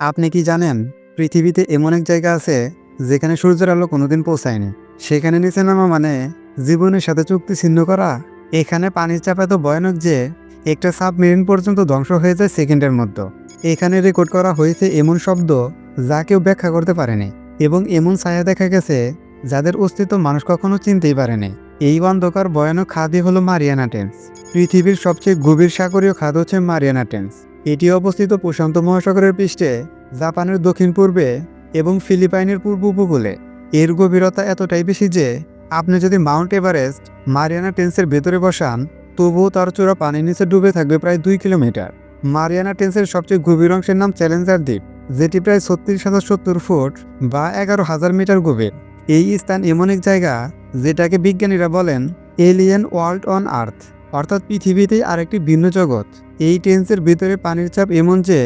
আপনি কি জানেন, পৃথিবীতে এমন এক জায়গা আছে যেখানে সূর্যের আলো কোনোদিন পৌঁছায়নি। সেখানে নিচে নামা মানে জীবনের সাথে চুক্তি ছিন্ন করা। এখানে পানির চাপ এত ভয়ানক যে একটা সাবমেরিন পর্যন্ত ধ্বংস হয়ে যায় সেকেন্ডের মধ্যে। এখানে রেকর্ড করা হয়েছে এমন শব্দ যা কেউ ব্যাখ্যা করতে পারেনি এবং এমন ছায়া দেখা গেছে যাদের অস্তিত্ব মানুষ কখনো চিনতেই পারেনি। এই অন্ধকার ভয়ানক খাদই হলো মারিয়ানা টেন্স পৃথিবীর সবচেয়ে গভীর সাগরীয় খাদ হচ্ছে মারিয়ানা টেন্স এটি অবস্থিত প্রশান্ত মহাসাগরের পৃষ্ঠে, জাপানের দক্ষিণ পূর্বে এবং ফিলিপাইনের পূর্ব উপকূলে। এর গভীরতা এতটাই বেশি যে, আপনি যদি মাউন্ট এভারেস্ট, মারিয়ানা টেন্সের ভেতরে বসান, তবুও তার চূড়া পানির নিচে ডুবে থাকবে প্রায় দুই কিলোমিটার। মারিয়ানা টেন্সের সবচেয়ে গভীর অংশের নাম চ্যালেঞ্জার দ্বীপ, যেটি প্রায় ছত্রিশ হাজার সত্তর ফুট বা এগারো হাজার মিটার গভীর। এই স্থান এমন এক জায়গা, যেটাকে বিজ্ঞানীরা বলেন, এলিয়েন ওয়ার্ল্ড অন আর্থ অর্থাৎ পৃথিবীতেই আরেকটি ভিন্ন জগৎ। এই টেন্সের ভিতরে পানির চাপ এমন যে,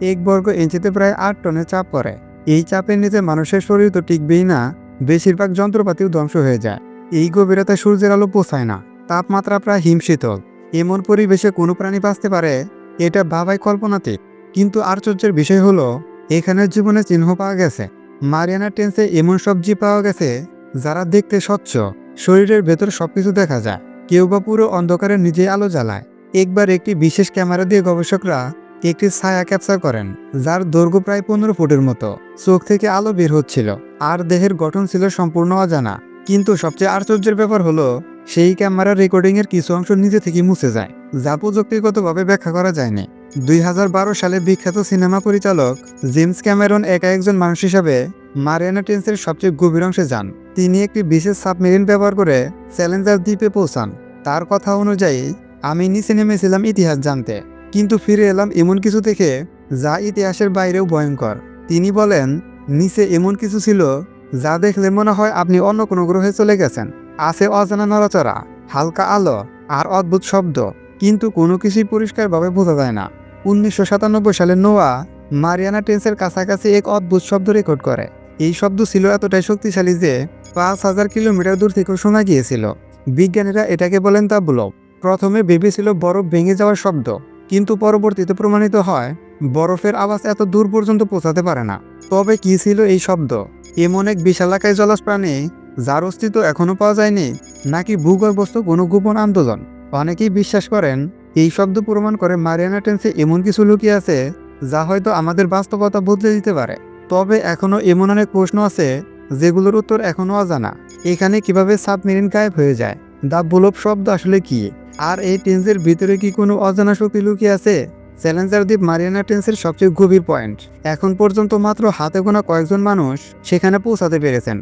এক বর্গ ইঞ্চিতে প্রায় আট টনের চাপ পড়ে। এই চাপের নিচে মানুষের শরীর তো টিকবেই না, বেশিরভাগ যন্ত্রপাতিও ধ্বংস হয়ে যায়। এই গভীরতায় সূর্যের আলো পোষায় না, তাপমাত্রা প্রায় হিমশীতল। এমন পরিবেশে কোনো প্রাণী বাঁচতে পারে, এটা ভাবাই কল্পনাতীত। কিন্তু আশ্চর্যের বিষয় হলো, এখানের জীবনে চিহ্ন পাওয়া গেছে। মারিয়ানা টেন্সে এমন সব জীব পাওয়া গেছে, যারা দেখতে স্বচ্ছ, শরীরের ভেতর সবকিছু দেখা যায়। কেউ বা পুরো অন্ধকারে নিজেই আলো জ্বালায়। একবার একটি বিশেষ ক্যামেরা দিয়ে গবেষকরা একটি ছায়া ক্যাপচার করেন, যার দৈর্ঘ্য প্রায় পনেরো ফুটের মতো। চোখ থেকে আলো বের হচ্ছিল, আর দেহের গঠন ছিল সম্পূর্ণ অজানা। কিন্তু সবচেয়ে আশ্চর্যের ব্যাপার হলো, সেই ক্যামেরার রেকর্ডিংয়ের কিছু অংশ নিজে থেকে মুছে যায়, যা প্রযুক্তিগতভাবে ব্যাখ্যা করা যায়নি। দুই হাজার বারো সালে বিখ্যাত সিনেমা পরিচালক জেমস ক্যামেরন একা একজন মানুষ হিসাবে মারিয়ানা টেন্সের সবচেয়ে গভীর অংশে যান। তিনি একটি বিশেষ সাবমেরিন ব্যবহার করে চ্যালেঞ্জার দ্বীপে পৌঁছান। তার কথা অনুযায়ী আমি নিচে নেমেছিলাম ইতিহাস জানতে, কিন্তু ফিরে এলাম এমন কিছু দেখে যা ইতিহাসের বাইরেও ভয়ঙ্কর। তিনি বলেন, নিচে এমন কিছু ছিল যা দেখলে মনে হয় আপনি অন্য কোনো গ্রহে চলে গেছেন। আছে অজানা নড়াচড়া, হালকা আলো আর অদ্ভুত শব্দ, কিন্তু কোনো কিছুই পরিষ্কারভাবে বোঝা যায় না। উনিশশো সাতানব্বই সালে নোয়া মারিয়ানা টেন্সের কাছাকাছি এক অদ্ভুত শব্দ রেকর্ড করে। এই শব্দ ছিল এতটাই শক্তিশালী যে পাঁচ হাজার কিলোমিটার দূর থেকেও শোনা গিয়েছিল। বিজ্ঞানীরা এটাকে বলেন তা ব্লব প্রথমে ভেবেছিল বরফ ভেঙে যাওয়ার শব্দ, কিন্তু পরবর্তীতে প্রমাণিত হয়, বরফের আওয়াজ এত দূর পর্যন্ত পৌঁছাতে পারে না। তবে কি ছিল এই শব্দ? এমন এক বিশালাকায় জলজ প্রাণী যার অস্তিত্ব এখনও পাওয়া যায়নি, নাকি ভূগর্ভস্থ কোনো গোপন আন্দোলন? অনেকেই বিশ্বাস করেন, এই শব্দ প্রমাণ করে মারিয়ানা টেন্সে এমন কিছু লুকিয়ে আছে, যা হয়তো আমাদের বাস্তবতা বদলে দিতে পারে। তবে এখনও এমন অনেক প্রশ্ন আছে, যেগুলোর উত্তর এখনও অজানা। এখানে কীভাবে সাবমেরিন গায়েব হয়ে যায়? দা বুলব শব্দ আসলে কি? আর এই টেন্সের ভিতরে কি কোনো অজানা শক্তি লুকিয়ে আছে? চ্যালেঞ্জার দ্বীপ মারিয়ানা টেন্সের সবচেয়ে গভীর পয়েন্ট। এখন পর্যন্ত মাত্র হাতে গোনা কয়েকজন মানুষ সেখানে পৌঁছাতে পেরেছেন।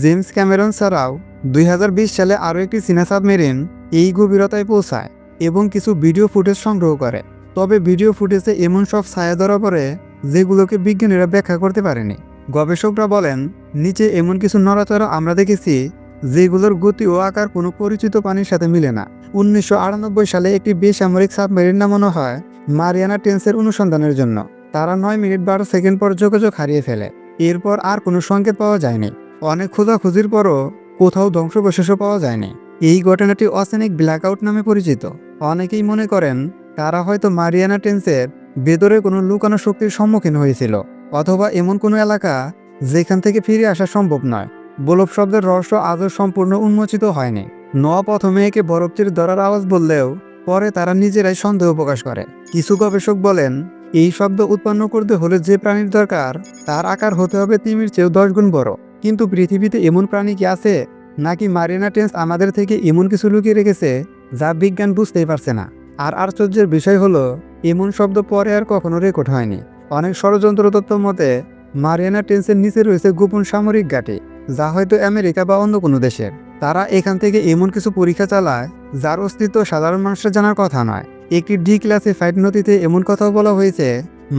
জেমস ক্যামেরন ছাড়াও দুই হাজার বিশ সালে আরও একটি চীনা সাবমেরিন এই গভীরতায় পৌঁছায় এবং কিছু ভিডিও ফুটেজ সংগ্রহ করে। তবে ভিডিও ফুটেজে এমন সব ছায়া ধরা পড়ে যেগুলোকে বিজ্ঞানীরা ব্যাখ্যা করতে পারেনি। গবেষকরা বলেন, নিচে এমন কিছু নড়াচড়া আমরা দেখেছি যেগুলোর গতি ও আকার কোনো পরিচিত পানির সাথে মিলে না। উনিশশো আটানব্বই সালে একটি বেসামরিক সাবমেরিন নামানো হয় মারিয়ানা টেন্সের অনুসন্ধানের জন্য। তারা নয় মিনিট বারো সেকেন্ড পর যোগাযোগ হারিয়ে ফেলে। এরপর আর কোনো সংকেত পাওয়া যায়নি। অনেক খোঁজাখুঁজির পরও কোথাও ধ্বংসবশেষও পাওয়া যায়নি। এই ঘটনাটি অসেনিক ব্ল্যাকআউট নামে পরিচিত। অনেকেই মনে করেন তারা হয়তো মারিয়ানা টেন্সের ভেতরে কোনো লুকানো শক্তির সম্মুখীন হয়েছিল, অথবা এমন কোনো এলাকা যেখান থেকে ফিরে আসা সম্ভব নয়। বলব শব্দের রহস্য আজও সম্পূর্ণ উন্মোচিত হয়নি। নোয়া প্রথমে একে বরফটির দরার আওয়াজ বললেও পরে তারা নিজেরাই সন্দেহ প্রকাশ করে। কিছু গবেষক বলেন, এই শব্দ উৎপন্ন করতে হলে যে প্রাণীর দরকার, তার আকার হতে হবে তিমির চেয়েও দশ গুণ বড়। কিন্তু পৃথিবীতে এমন প্রাণী কি আছে? নাকি মারিনা টেন্স আমাদের থেকে এমন কিছু লুকিয়ে রেখেছে, যা বিজ্ঞান বুঝতেই পারছে না? আর আশ্চর্যের বিষয় হলো, এমন শব্দ পরে আর কখনো রেকর্ড হয়নি। অনেক ষড়যন্ত্র তত্ত্ব মতে মারিয়ানা টেন্সের নিচে রয়েছে গোপন সামরিক ঘাঁটি। যা হয়তো আমেরিকা বা অন্য কোনো দেশের তারা এখান থেকে এমন কিছু পরীক্ষা চালায়, যার অস্তিত্ব সাধারণ মানুষের জানার কথা নয়। একটি ডি ক্লাসিফাইড নথিতে এমন কথাও বলা হয়েছে,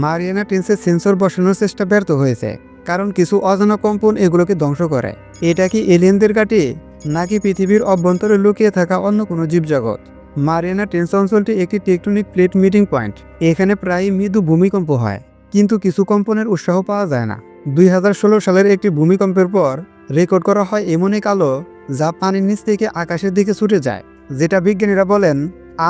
মারিয়ানা টেন্সের সেন্সর বসানোর চেষ্টা ব্যর্থ হয়েছে, কারণ কিছু অজানা কম্পন এগুলোকে ধ্বংস করে। এটা কি এলিয়েনদের কাটি নাকি পৃথিবীর অভ্যন্তরে লুকিয়ে থাকা অন্য কোনো জীবজগৎ? মারিয়ানা টেন্স অঞ্চলটি একটি টেকটনিক প্লেট মিটিং পয়েন্ট। এখানে প্রায় মৃদু ভূমিকম্প হয়, কিন্তু কিছু কম্পনের উৎসাহ পাওয়া যায় না। দুই হাজার ষোলো সালের একটি ভূমিকম্পের পর রেকর্ড করা হয় এমন এক আলো যা পানির নিচ থেকে আকাশের দিকে ছুটে যায়, যেটা বিজ্ঞানীরা বলেন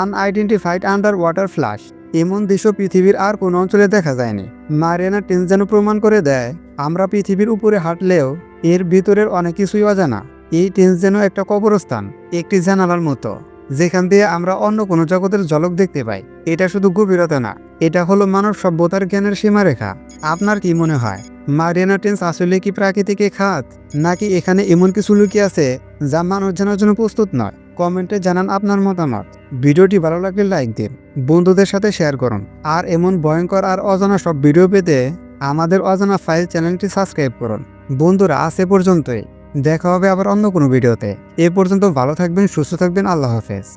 আনআইডেন্টিফাইড আন্ডার ওয়াটার ফ্লাশ এমন দৃশ্য পৃথিবীর আর কোনো অঞ্চলে দেখা যায়নি। মারিয়ানা টেন্স যেন প্রমাণ করে দেয়, আমরা পৃথিবীর উপরে হাঁটলেও এর ভিতরের অনেক কিছুই অজানা। এই টেন্স যেন একটা কবরস্থান, একটি জানালার মতো, যেখান দিয়ে আমরা অন্য কোনো জগতের ঝলক দেখতে পাই। এটা শুধু গভীরতা না, এটা হলো মানব সভ্যতার জ্ঞানের সীমারেখা। আপনার কি মনে হয়? টেন্স আসলে কি প্রাকৃতিক খাত? নাকি এখানে এমন কিছু লুকিয়ে আছে যা মানুষ জানার জন্য প্রস্তুত নয়? কমেন্টে জানান আপনার মতামত। ভিডিওটি ভালো লাগলে লাইক দিন, বন্ধুদের সাথে শেয়ার করুন। আর এমন ভয়ঙ্কর আর অজানা সব ভিডিও পেতে আমাদের অজানা ফাইল চ্যানেলটি সাবস্ক্রাইব করুন। বন্ধুরা, আজ এ পর্যন্তই। দেখা হবে আবার অন্য কোনো ভিডিওতে। এ পর্যন্ত ভালো থাকবেন, সুস্থ থাকবেন, আল্লাহ হাফেজ।